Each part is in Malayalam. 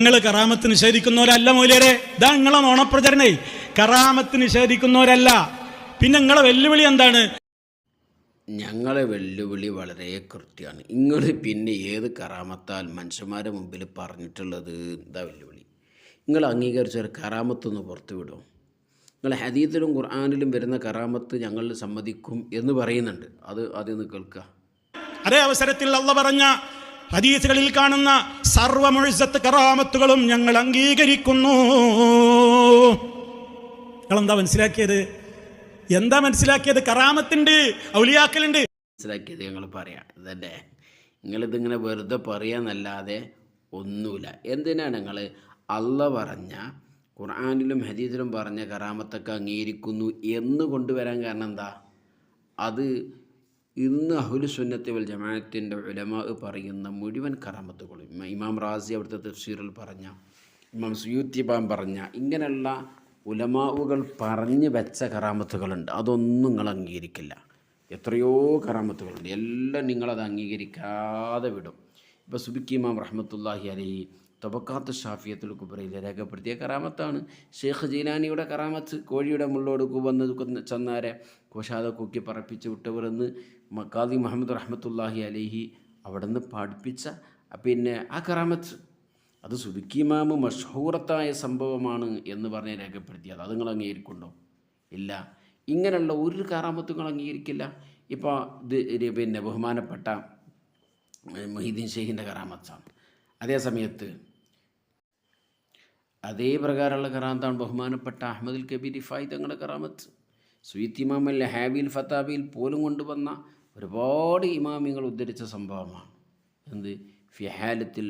നിങ്ങൾ കറാമത്ത് നിഷേധിക്കുന്നവരല്ല മൂല്യരെ. ഇതാ നിങ്ങളെ നോണപ്രചരണേ കറാമത്ത് നിഷേധിക്കുന്നവരല്ല. പിന്നെ നിങ്ങളെ വെല്ലുവിളി എന്താണ്? ഞങ്ങളെ വെല്ലുവിളി വളരെ കൃത്യമാണ്. നിങ്ങൾ പിന്നെ ഏത് കറാമത്താൽ മനുഷ്യന്മാരുടെ മുമ്പിൽ പറഞ്ഞിട്ടുള്ളത്? എന്താ വെല്ലുവിളി? നിങ്ങൾ അംഗീകരിച്ച ഒരു കറാമത്തൊന്ന് പുറത്തുവിടും നിങ്ങൾ ഹദീത്തിലും ഖുർആാനിലും വരുന്ന കറാമത്ത് ഞങ്ങൾ സമ്മതിക്കും എന്ന് പറയുന്നുണ്ട്. അത് ആദ്യം നിന്ന് കേൾക്കുക അതേ അവസരത്തിൽ അള്ള പറഞ്ഞ ഹദീസുകളിൽ കാണുന്ന സർവമൊഴിസത്ത് കറാമത്തുകളും ഞങ്ങൾ അംഗീകരിക്കുന്നു. നിങ്ങളെന്താ മനസ്സിലാക്കിയത്? എന്താ മനസ്സിലാക്കിയത്? കറാമത്തുണ്ട് ഔലിയാക്കലുണ്ട് മനസ്സിലാക്കിയത് ഞങ്ങൾ പറയാം. ഇതല്ലേ? നിങ്ങളിതിങ്ങനെ വെറുതെ പറയാന്നല്ലാതെ ഒന്നുമില്ല. എന്തിനാണ് നിങ്ങൾ അള്ള പറഞ്ഞ ഖുർആാനിലും ഹദീസിലും പറഞ്ഞ കറാമത്തൊക്കെ അംഗീകരിക്കുന്നു എന്ന് കൊണ്ടുവരാൻ കാരണം എന്താ? അത് ഇന്ന് അഹുലു സുന്നത്തി വൽ ജമാഅത്തിന്റെ ഉലമ പറയുന്ന മുഴുവൻ കറാമത്തുകളും ഇമാം റാസി അവിടുത്തെ തഫ്സീറിൽ പറഞ്ഞ ഇമാം സുയൂത്തിബാം പറഞ്ഞ ഇങ്ങനെയുള്ള ഉലമാവുകൾ പറഞ്ഞു വെച്ച കറാമത്തുകളുണ്ട്. അതൊന്നും നിങ്ങൾ അംഗീകരിക്കില്ല. എത്രയോ കറാമത്തുകളുണ്ട്. എല്ലാം നിങ്ങളത് അംഗീകരിക്കാതെ വിടും. ഇപ്പോൾ സുബിക്കി ഇമാം റഹ്മത്തുല്ലാഹി അലഹി തൊബക്കാത്ത് ഷാഫിയത്തുൽ കുബ്രയിൽ രേഖപ്പെടുത്തിയ കറാമത്താണ്. ഷെയ്ഖ് ജീലാനിയുടെ കറാമത്ത് കോഴിയുടെ മുള്ളോട് വന്ന് ചെന്നാരെ കുശാദ കുക്കി പറപ്പിച്ച് വിട്ടവരെന്ന് മക്കാദി മുഹമ്മദ് റഹ്മത്തുല്ലാഹി അലിഹി അവിടെ നിന്ന് പഠിപ്പിച്ച പിന്നെ ആ കറാമത്ത്. അത് സുബിക്കിമാമ് മഷൂറത്തായ സംഭവമാണ് എന്ന് പറഞ്ഞ് രേഖപ്പെടുത്തിയത്. അത് നിങ്ങൾ അംഗീകരിക്കുന്നുണ്ടോ? ഇല്ല. ഇങ്ങനെയുള്ള ഒരു കറാമത്തുകൾ അംഗീകരിക്കില്ല. ഇപ്പോൾ ഇത് പിന്നെ ബഹുമാനപ്പെട്ട മൊഹീദ്ദീൻ ഷെയ്ഖിന്റെ കറാമത്താണ്. അതേ സമയത്ത് അതേ പ്രകാരമുള്ള കറാമത്താണ് ബഹുമാനപ്പെട്ട അഹമ്മദുൽ കബീർ ഇഫായി തങ്ങളുടെ കറാമത്ത്. സുയ്ത്ത് ഇമാമൽ ഹാബിൽ ഫത്താബിയിൽ പോലും കൊണ്ടുവന്ന ഒരുപാട് ഇമാമിങ്ങൾ ഉദ്ധരിച്ച സംഭവമാണ്. എന്ത്? ഫിഹാലത്തിൽ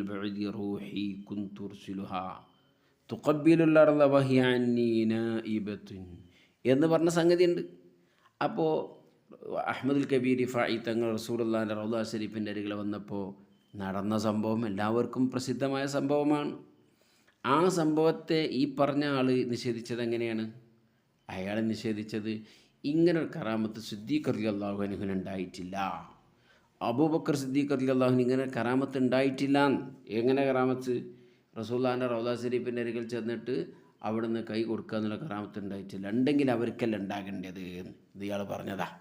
റൂഹി അന്നി എന്ന് പറഞ്ഞ സംഗതിയുണ്ട്. അപ്പോൾ അഹമ്മദുൽ കബീർ ഇഫായി തങ്ങൾ റസൂലുള്ളാഹിന്റെ റൗദ ഷരീഫിന്റെ അരികിൽ വന്നപ്പോൾ നടന്ന സംഭവം എല്ലാവർക്കും പ്രസിദ്ധമായ സംഭവമാണ്. ആ സംഭവത്തെ ഈ പറഞ്ഞ ആൾ നിഷേധിച്ചത് എങ്ങനെയാണ്? അയാൾ നിഷേധിച്ചത് ഇങ്ങനൊരു കറാമത്ത് സിദ്ദീഖ് അലി അള്ളാഹുനുഹിന് ഉണ്ടായിട്ടില്ല. അബൂബക്കർ സിദ്ദീഖ് അലി അള്ളാഹുന് ഇങ്ങനെ കറാമത്ത് ഉണ്ടായിട്ടില്ല. എങ്ങനെ കറാമത്ത്? റസൂല്ലാന്റെ റൗദാ ഷരീഫിന്റെ അരികിൽ ചെന്നിട്ട് അവിടുന്ന് കൈ കൊടുക്കുക എന്നുള്ള കറാമത്ത് ഉണ്ടായിട്ടില്ല. ഉണ്ടെങ്കിൽ അവർക്കല്ല ഉണ്ടാകേണ്ടത് ഇത് ഇയാൾ പറഞ്ഞതാ.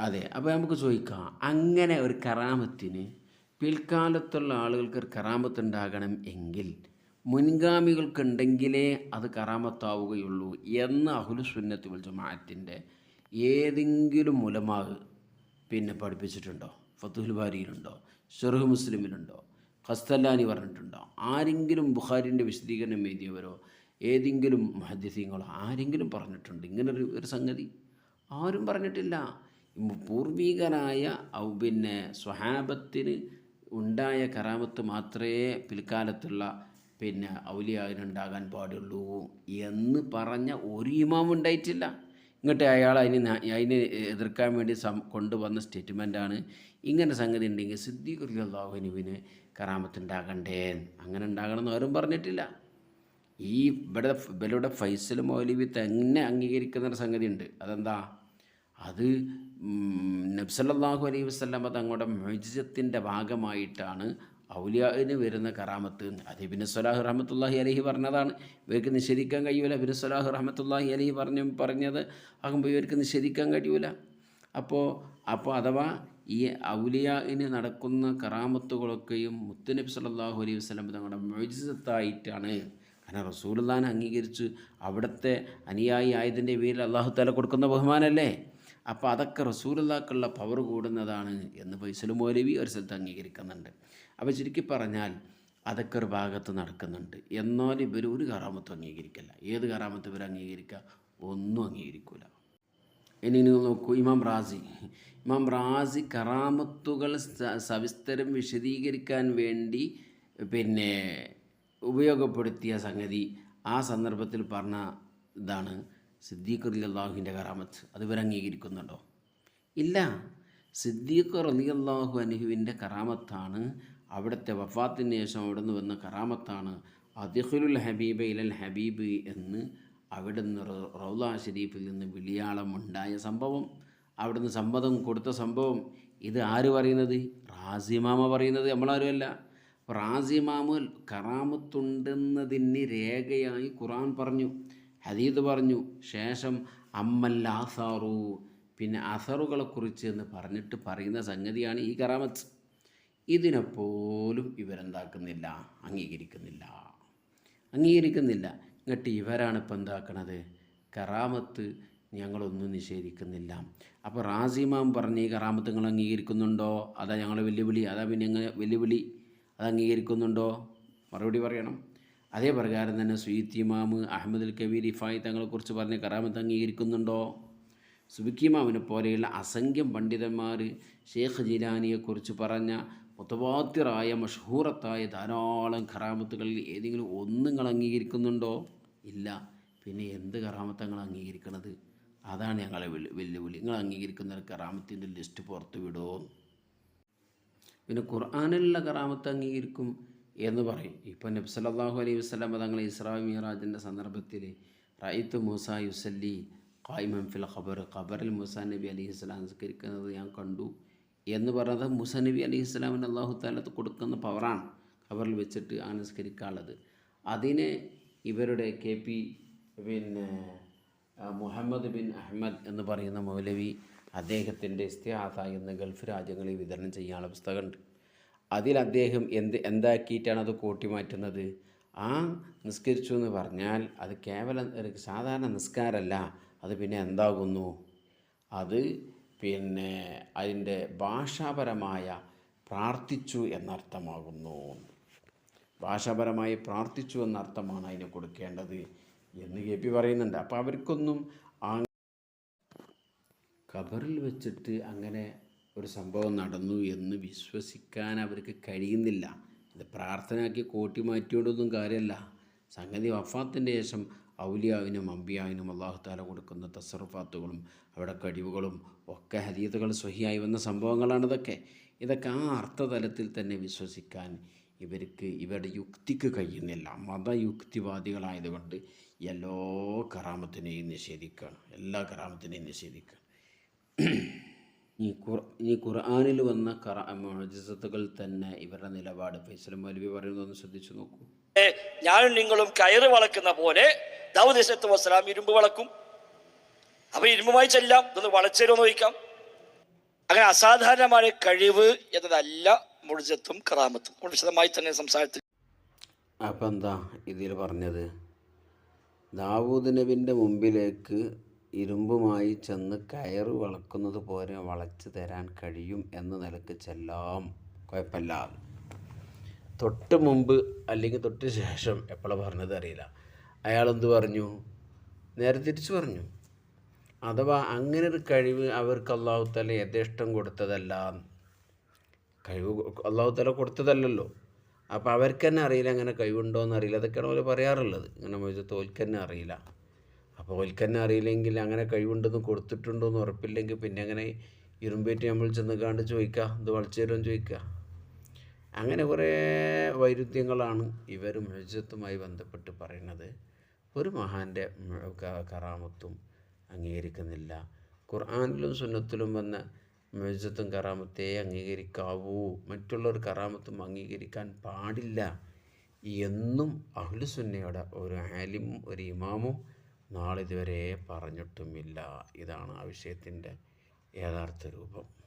അതെ അപ്പോൾ നമുക്ക് ചോദിക്കാം അങ്ങനെ ഒരു കറാമത്തിന് പിൽക്കാലത്തുള്ള ആളുകൾക്ക് ഒരു കറാമത്ത് ഉണ്ടാകണം എങ്കിൽ മുൻഗാമികൾക്കുണ്ടെങ്കിലേ അത് കറാമത്താവുകയുള്ളൂ എന്ന് അഹുലു സുന്നത്തി ജമാഅത്തിന്റെ ഏതെങ്കിലും മുലമാവ് പിന്നെ പഠിപ്പിച്ചിട്ടുണ്ടോ? ഫത്തുൽ ബാരിയിലുണ്ടോ? ഷെറുഹ് മുസ്ലിമിലുണ്ടോ? ഖസ്തല്ലാനി പറഞ്ഞിട്ടുണ്ടോ? ആരെങ്കിലും ബുഖാരിന്റെ വിശദീകരണം എഴുതിയവരോ? ഏതെങ്കിലും മഹദ്യസീങ്ങളോ ആരെങ്കിലും പറഞ്ഞിട്ടുണ്ട്? ഇങ്ങനൊരു ഒരു സംഗതി ആരും പറഞ്ഞിട്ടില്ല. പൂർവികരായ പിന്നെ സ്വഹാബത്തിന് ഉണ്ടായ കറാമത്ത് മാത്രമേ പിൽക്കാലത്തുള്ള പിന്നെ ഔലിയാവിനുണ്ടാകാൻ പാടുള്ളൂ എന്ന് പറഞ്ഞ ഒരു ഇമാം ഉണ്ടായിട്ടില്ല. ഇങ്ങോട്ട് അയാൾ അതിന് അതിനെ എതിർക്കാൻ വേണ്ടി സം കൊണ്ടുവന്ന സ്റ്റേറ്റ്മെന്റാണ് ഇങ്ങനെ സംഗതി ഉണ്ടെങ്കിൽ സിദ്ദീഖ് അള്ളാഹുനുവിന് കറാമത്തുണ്ടാകണ്ടേ അങ്ങനെ ഉണ്ടാകണമെന്ന് ആരും പറഞ്ഞിട്ടില്ല. ഈ ഇവിടെ ഇവരുടെ ഫൈസൽ മൗലവി തന്നെ അംഗീകരിക്കുന്ന ഒരു സംഗതി ഉണ്ട്. അതെന്താ? അത് നബ്സല്ലാഹു അലൈഹി വസ്ലമ തങ്ങളുടെ മൊയ്ജത്തിന്റെ ഭാഗമായിട്ടാണ് ഔലിയാവിന് വരുന്ന കറാമത്ത്. അത് ഇബിന് സലാഹ് റഹമത്തുല്ലാഹി അലഹി പറഞ്ഞതാണ്. ഇവർക്ക് നിഷേധിക്കാൻ കഴിയൂല. ഇബിന് സലാഹ് റഹമത്തുല്ലാഹി അലഹി പറഞ്ഞു പറഞ്ഞത് ആകുമ്പോൾ ഇവർക്ക് നിഷേധിക്കാൻ കഴിയൂല. അപ്പോൾ അപ്പോൾ അഥവാ ഈ ഔലിയാവിന് നടക്കുന്ന കറാമത്തുകളൊക്കെയും മുത്തനബി സലാഹു അലൈഹി വസ്ലം തങ്ങളുടെ മൊഴിസത്തായിട്ടാണ് കാരണം റസൂലുള്ളാനെ അംഗീകരിച്ച് അവിടുത്തെ അനുയായി ആയതിന്റെ പേരിൽ അള്ളാഹു തല കൊടുക്കുന്ന ബഹുമാനല്ലേ അപ്പോൾ അതൊക്കെ റസൂലുള്ളാക്കുള്ള പവർ കൂടുന്നതാണ് എന്ന് ഫൈസൽ മൗലവി ഒരു സ്ഥലത്ത് അംഗീകരിക്കുന്നുണ്ട്. അപ്പോൾ ചുരുക്കി പറഞ്ഞാൽ അതൊക്കെ ഒരു ഭാഗത്ത് നടക്കുന്നുണ്ട്. എന്നാൽ ഇവർ ഒരു കറാമത്തും അംഗീകരിക്കില്ല. ഏത് കറാമത്ത് ഇവർ അംഗീകരിക്കുക? ഒന്നും അംഗീകരിക്കില്ല ഇനി നിങ്ങൾ നോക്കൂ ഇമാം റാസി. ഇമാം റാസി കറാമത്തുകൾ സവിസ്തരം വിശദീകരിക്കാൻ വേണ്ടി പിന്നെ ഉപയോഗപ്പെടുത്തിയ സംഗതി ആ സന്ദർഭത്തിൽ പറഞ്ഞ ഇതാണ്. സിദ്ദീഖ് അലി അള്ളാഹുവിന്റെ കറാമത്ത് അത് ഇവർ അംഗീകരിക്കുന്നുണ്ടോ? ഇല്ല. സിദ്ദീഖ് അലി അള്ളാഹു അനുഹുവിന്റെ കറാമത്താണ് അവിടുത്തെ വഫാത്തിന് ശേഷം അവിടെ നിന്ന് വന്ന കറാമത്താണ് അദിഖുലുൽ ഹബീബ് ഇലൽ ഹബീബ് എന്ന് അവിടുന്ന് റൗല ഷരീഫിൽ നിന്ന് വിളിയാളം ഉണ്ടായ സംഭവം. അവിടുന്ന് സമ്മതം കൊടുത്ത സംഭവം. ഇത് ആര് പറയുന്നത്? റാസിമാമ പറയുന്നത്. നമ്മളാരുമല്ല. റാസിമാമ കറാമത്തുണ്ടെന്നതിന് രേഖയായി ഖുറാൻ പറഞ്ഞു. ഹദീദ് പറഞ്ഞു ശേഷം അമ്മൽ ആസാറു പിന്നെ അസറുകളെക്കുറിച്ച് എന്ന് പറഞ്ഞിട്ട് പറയുന്ന സംഗതിയാണ് ഈ കറാമത്ത്. ഇതിനെപ്പോലും ഇവരെന്താക്കുന്നില്ല? അംഗീകരിക്കുന്നില്ല. അംഗീകരിക്കുന്നില്ല. എന്നിട്ട് ഇവരാണ് ഇപ്പം എന്താക്കണത്? കറാമത്ത് ഞങ്ങളൊന്നും നിഷേധിക്കുന്നില്ല. അപ്പോൾ റാസിമാം പറഞ്ഞ് ഈ കറാമത്ത് നിങ്ങൾ അംഗീകരിക്കുന്നുണ്ടോ? അതാ ഞങ്ങളെ വെല്ലുവിളി. അതാ പിന്നെ വെല്ലുവിളി. അത് അംഗീകരിക്കുന്നുണ്ടോ? മറുപടി പറയണം. അതേ പ്രകാരം തന്നെ സുയിത്ത് ഇമാമ് അഹമ്മദുൽ കബീർ ഇഫായി തങ്ങളെക്കുറിച്ച് പറഞ്ഞ കറാമത്ത് അംഗീകരിക്കുന്നുണ്ടോ? സുബിക്കിമാമിനെ പോലെയുള്ള അസംഖ്യം പണ്ഡിതന്മാർ ഷേഖ് ജിലാനിയെക്കുറിച്ച് പറഞ്ഞ മുത്തവാത്തിറായ മഷൂറത്തായ ധാരാളം കറാമത്തുകളിൽ ഏതെങ്കിലും ഒന്ന് നിങ്ങൾ അംഗീകരിക്കുന്നുണ്ടോ? ഇല്ല. പിന്നെ എന്ത് കറാമത്തങ്ങൾ അംഗീകരിക്കുന്നത് അതാണ് ഞങ്ങളെ വെല്ലു വെല്ലുവിളി. നിങ്ങൾ അംഗീകരിക്കുന്ന കറാമത്തിന്റെ ലിസ്റ്റ് പുറത്തു വിടുമോ പിന്നെ ഖുർആാനിലുള്ള കറാമത്ത് അംഗീകരിക്കും. എന്ന് പറയും. ഇപ്പം നബി സല്ലല്ലാഹു അലൈഹി വസ്ലം തങ്ങൾ ഇസ്രാ മിറാജിന്റെ സന്ദർഭത്തിൽ റൈത്ത് മൂസ യുസല്ലി ഖായിമൻ ഫിൽ ഖബർ ഖബറിൽ മൂസ നബി അലൈഹി സ്വലാം സംസ്കരിക്കുന്നത് ഞാൻ കണ്ടു എന്ന് പറയുന്നത് മൂസ നബി അലൈഹി സ്വലാമിന് അള്ളാഹു താലത്ത് കൊടുക്കുന്ന പവറാണ് ഖബറിൽ വെച്ചിട്ട് അനുസ്കരിക്കാനുള്ളത് നിസ്കരിക്കാനുള്ളത്. അതിനെ ഇവരുടെ കെ പി പിന്നെ മുഹമ്മദ് ബിൻ അഹമ്മദ് എന്ന് പറയുന്ന മൗലവി അദ്ദേഹത്തിന്റെ ഇസ്തിഹാസ എന്ന് ഗൾഫ് രാജ്യങ്ങളിൽ വിതരണം ചെയ്യാനുള്ള പുസ്തകമുണ്ട്. അതിൽ അദ്ദേഹം എന്ത് എന്താക്കിയിട്ടാണ് അത് കൂട്ടിമാറ്റുന്നത്? ആ നിസ്കരിച്ചു എന്ന് പറഞ്ഞാൽ അത് കേവലം ഒരു സാധാരണ നിസ്കാരമല്ല അത് പിന്നെ എന്താകുന്നു? അത് പിന്നെ അതിന്റെ ഭാഷാപരമായ പ്രാർത്ഥിച്ചു എന്നർത്ഥമാകുന്നു. ഭാഷാപരമായി പ്രാർത്ഥിച്ചു എന്നർത്ഥമാണ് അതിന് കൊടുക്കേണ്ടത് എന്ന് കെ പി പറയുന്നുണ്ട്. അപ്പോൾ അവർക്കൊന്നും ആ ഖബറിൽ വെച്ചിട്ട് അങ്ങനെ ഒരു സംഭവം നടന്നു എന്ന് വിശ്വസിക്കാൻ അവർക്ക് കഴിയുന്നില്ല. ഇത് പ്രാർത്ഥനയാക്കി കോട്ടി മാറ്റിയോണ്ടൊന്നും കാര്യമല്ല. സംഗതി വഫാത്തിന്റെ ശേഷം ഔലിയാവിനും അമ്പിയാവിനും അള്ളാഹു താല കൊടുക്കുന്ന തസറുഫാത്തുകളും അവിടെ കഴിവുകളും ഒക്കെ ഹദീതുകൾ സ്വഹിയായി വന്ന സംഭവങ്ങളാണിതൊക്കെ ഇതൊക്കെ ആ അർത്ഥതലത്തിൽ തന്നെ വിശ്വസിക്കാൻ ഇവർക്ക് ഇവരുടെ യുക്തിക്ക് കഴിയുന്നില്ല. മതയുക്തിവാദികളായതുകൊണ്ട് എല്ലാ കറാമത്തിനെയും നിഷേധിക്കുകയാണ്. എല്ലാ കറാമത്തിനെയും നിഷേധിക്കുകയാണ്. ഈ ഖുർ ഈ ഖുർആാനിൽ വന്ന കറ മോജിസത്തുകൾ തന്നെ ഇവരുടെ നിലപാട്. ഫൈസൽ മൗലവി പറയുന്നതൊന്ന് ശ്രദ്ധിച്ചു നോക്കൂ. ഞാനും നിങ്ങളും കയറ് വളക്കുന്ന പോലെ ദാവൂദ് വസ്ലാം വസ്സലാം ഇരുമ്പ് വളക്കും. അപ്പൊ ഇരുമ്പുമായി ചെല്ലാം ഇതൊന്ന് വളച്ചേരോ നോക്കാം അങ്ങനെ അസാധാരണമായ കഴിവ് എന്നതല്ല മുഴുജത്തും കറാമത്തും. വിശദമായി തന്നെ സംസാരത്തിൽ അപ്പം എന്താ ഇതിൽ പറഞ്ഞത്? ദാവൂദ് നബിന്റെ മുമ്പിലേക്ക് ഇരുമ്പുമായി ചെന്ന് കയറ് വളക്കുന്നത് പോലെ വളച്ച് തരാൻ കഴിയും എന്ന നിലയ്ക്ക് ചെല്ലാം. കുഴപ്പമില്ല. തൊട്ട് മുമ്പ് അല്ലെങ്കിൽ തൊട്ട് ശേഷം എപ്പോഴാണ് പറഞ്ഞത് അറിയില്ല. അയാളെന്ത് പറഞ്ഞു? നേരെ തിരിച്ചു പറഞ്ഞു. അഥവാ അങ്ങനെ ഒരു കഴിവ് അവർക്ക് അള്ളാഹുത്തല തല യഥേഷ്ടം കൊടുത്തതല്ല. കഴിവ് അള്ളാഹുത്തല തല കൊടുത്തതല്ലല്ലോ. അപ്പോൾ അവർക്ക് തന്നെ അറിയില്ല അങ്ങനെ കഴിവുണ്ടോ എന്നറിയില്ല അതൊക്കെയാണ് അവർ പറയാറുള്ളത്. ഇങ്ങനെ ചോദിച്ചാൽ തോൽക്കന്നെ അറിയില്ല. അപ്പോൾ ഓൽക്ക് തന്നെ അറിയില്ലെങ്കിൽ അങ്ങനെ കഴിവുണ്ടെന്ന് കൊടുത്തിട്ടുണ്ടോ എന്ന് ഉറപ്പില്ലെങ്കിൽ പിന്നെ അങ്ങനെ ഇരുമ്പേറ്റ് നമ്മൾ ചെന്ന് കണ്ട് ചോദിക്കുക ഇത് വളച്ചു തരുമെന്ന് ചോദിക്കുക അങ്ങനെ കുറേ വൈരുദ്ധ്യങ്ങളാണ് ഇവർ മെജത്തുമായി ബന്ധപ്പെട്ട് പറയുന്നത്. ഒരു മഹാന്റെ കറാമത്തും അംഗീകരിക്കുന്നില്ല. ഖുർആാനിലും സുന്നത്തിലും വന്ന മെജത്തും കറാമത്തെ അംഗീകരിക്കാവൂ. മറ്റുള്ളവർ കറാമത്തും അംഗീകരിക്കാൻ പാടില്ല. എന്നും അഹ്ലുസുന്നയുടെ ഒരു ആലിമും ഒരു ഇമാമും നാളിതുവരെ പറഞ്ഞിട്ടുമില്ല. ഇതാണ് ആ വിഷയത്തിന്റെ യഥാർത്ഥ രൂപം.